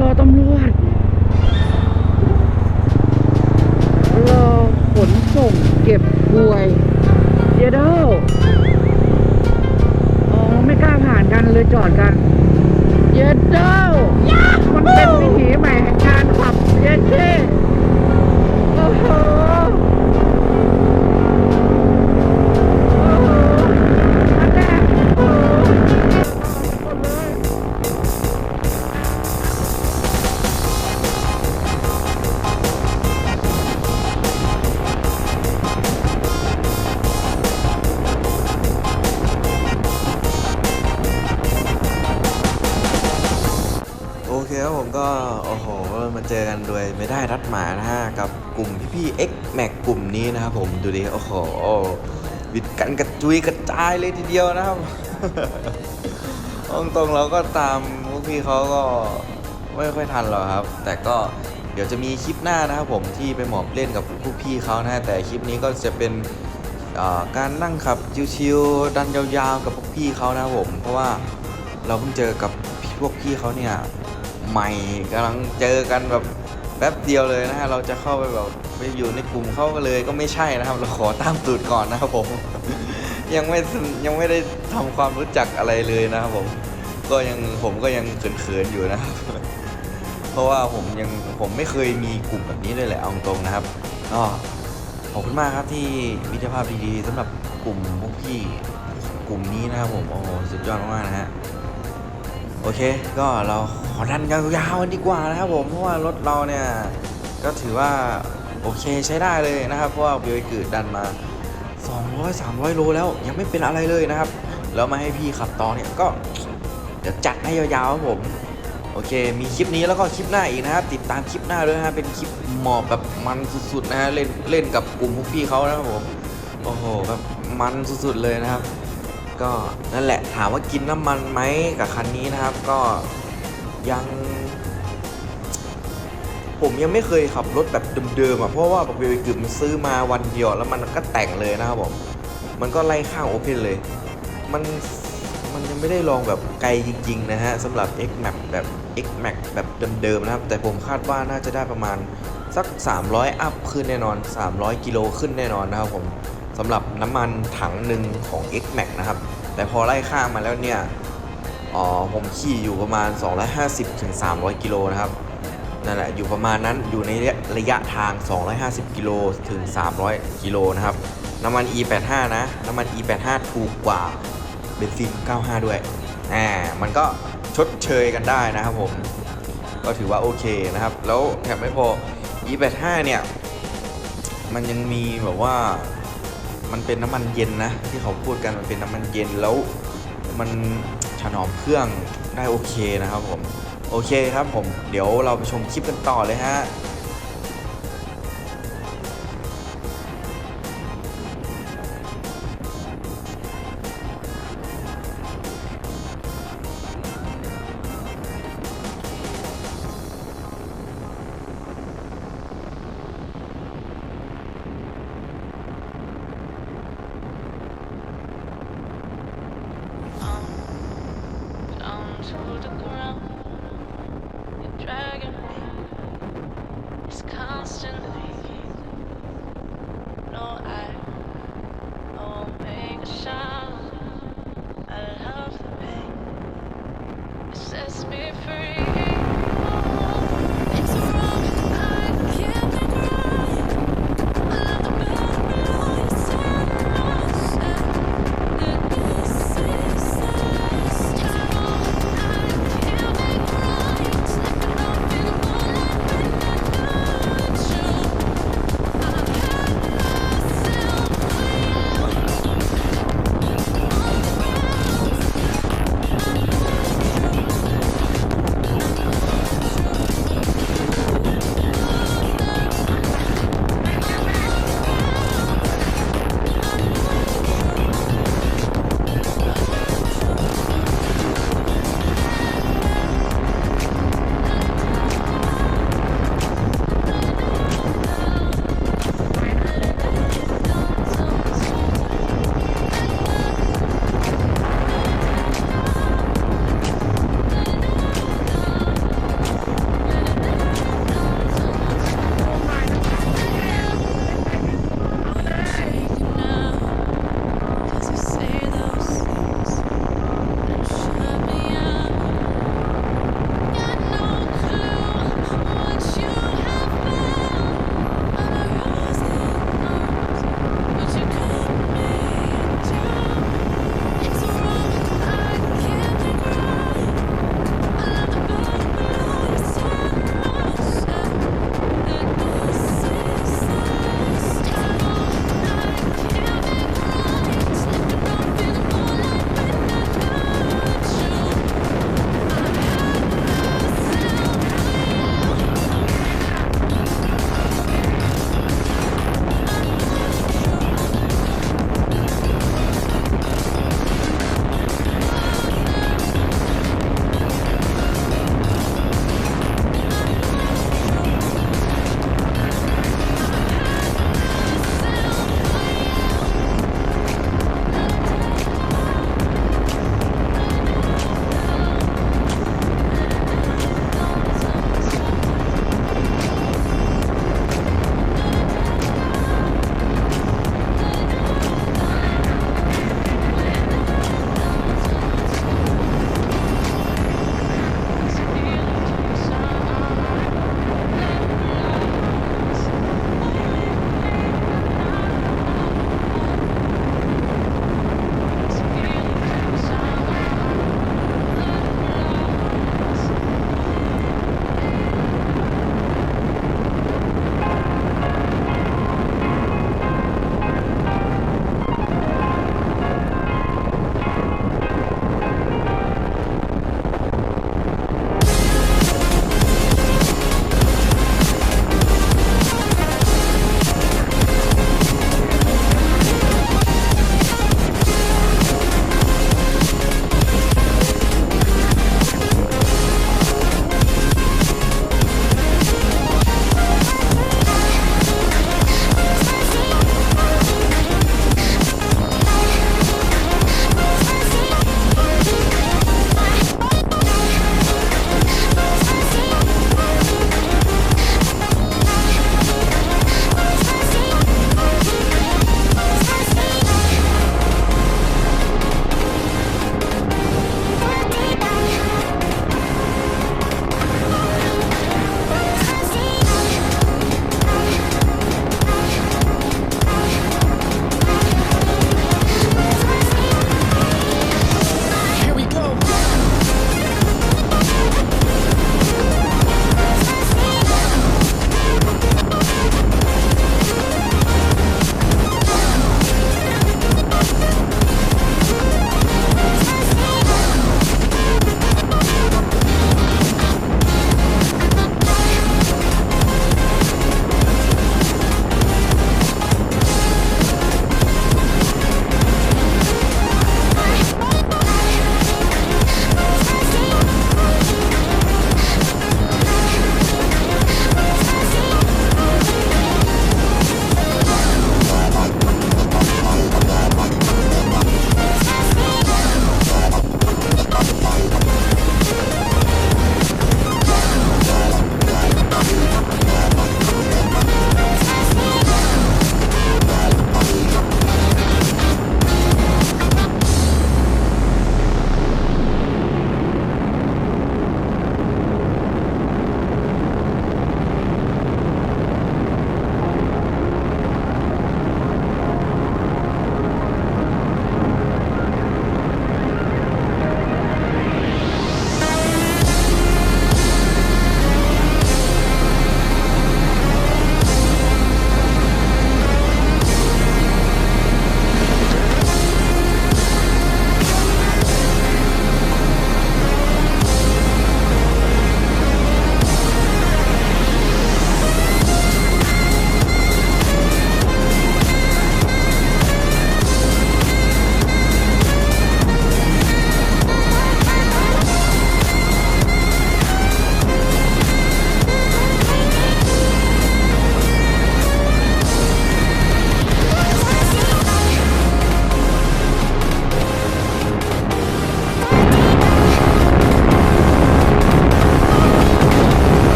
รอตำรวจรอขนส่งเก็บป่วยเยเดออ๋อไม่กล้าผ่านกันเลยจอดกัน เยเดอมันเป็นวิถีใหม่แห่งการขับเยเช่ วิดกันกระจุยกระจายเลยทีเดียวนะครับ ตรงๆเราก็ตามพวกพี่เขาก็ไม่ค่อยทันหรอกครับ แต่ก็เดี๋ยวจะมีคลิปหน้านะครับผมที่ไปหมอบเล่นกับพวกพี่เขานะ แต่คลิปนี้ก็จะเป็นการนั่งขับชิวๆดันยาวๆกับพวกพี่เขานะครับผม เพราะว่าเราเพิ่งเจอกับพวกพี่เขาเนี่ยใหม่กำลังเจอกันแบบ แป๊บเดียวเลยนะฮะเราจะเข้าไปแบบไปอยู่ในกลุ่มเขาก็เลยก็ไม่ใช่นะครับ เราขอตามตูดก่อนนะครับผม ยังไม่ยังไม่ได้ทำความรู้จักอะไรเลยนะครับผม ก็ยังผมก็ยังเขินๆอยู่นะครับ เพราะว่าผมยังผมไม่เคยมีกลุ่มแบบนี้เลยแหละเอาตรงนะครับก็ขอบคุณมากครับที่มิตรภาพดีๆสำหรับกลุ่มพวกพี่กลุ่มนี้นะครับผมโอ้สุดยอดมากนะฮะ อเค ก็เราขอดันกันยาวๆกันดีกว่านะครับผมเพราะว่ารถเราเนี่ยก็ถือว่าโอเคใช้ได้เลยนะครับเพราะว่าเบลกืดดันมา 200 300 โลแล้วยังไม่เป็นอะไรเลยนะครับ แล้วมาให้พี่ขับต่อเนี่ยก็เดี๋ยวจัดให้ยาวๆครับผมโอเค มีคลิปนี้แล้วก็คลิปหน้าอีกนะครับ ติดตามคลิปหน้าด้วยนะฮะเป็นคลิปหมอบแบบมันสุดๆนะฮะเล่นเล่นกับกลุ่มพวกพี่เขานะครับผมโอ้โหแบบมันสุดๆเลยนะครับ ก็นั่นแหละถามว่ากินน้ำมันไหมกับคันนี้นะครับ ก็ยัง ผมยังไม่เคยขับรถแบบเดิมๆอะเพราะว่าแบบเวลกึมมันซื้อมาวันเดียวแล้วมันก็แต่งเลยนะครับผมมันก็ไล่ข้างโอเพนเลย มันมันยังไม่ได้ลองแบบไกลจริง ๆ นะฮะสำหรับ X Max แบบ X Max แบบเดิมๆนะครับ แต่ผมคาดว่าน่าจะได้ประมาณสัก 300 อัพขึ้นแน่นอน 300 กิโลขึ้นแน่นอนนะครับผม สำหรับน้ำมันถังหนึ่งของ X Max นะครับ แต่พอไล่ข้างมาแล้วเนี่ยอ๋อผมขี่อยู่ประมาณ 250ถึง300 กิโลนะครับนั่นแหละอยู่ประมาณนั้นอยู่ในระยะทาง 250 กิโลถึง 300 กิโลนะครับ น้ำมัน E85 นะ น้ำมัน E85 ถูกกว่าเบนซิน 95 ด้วยแหมมันก็ชดเชยกันได้นะครับผม ก็ถือว่าโอเคนะครับ แล้วแถมไม่พอ E85 เนี่ย มันยังมีแบบว่า มันเป็นน้ำมันเย็นนะ ที่เขาพูดกันมันเป็นน้ำมันเย็นแล้วมันถนอมเครื่องได้โอเคนะครับผม โอเคครับผม เดี๋ยวเราไปชมคลิปกันต่อเลยฮะ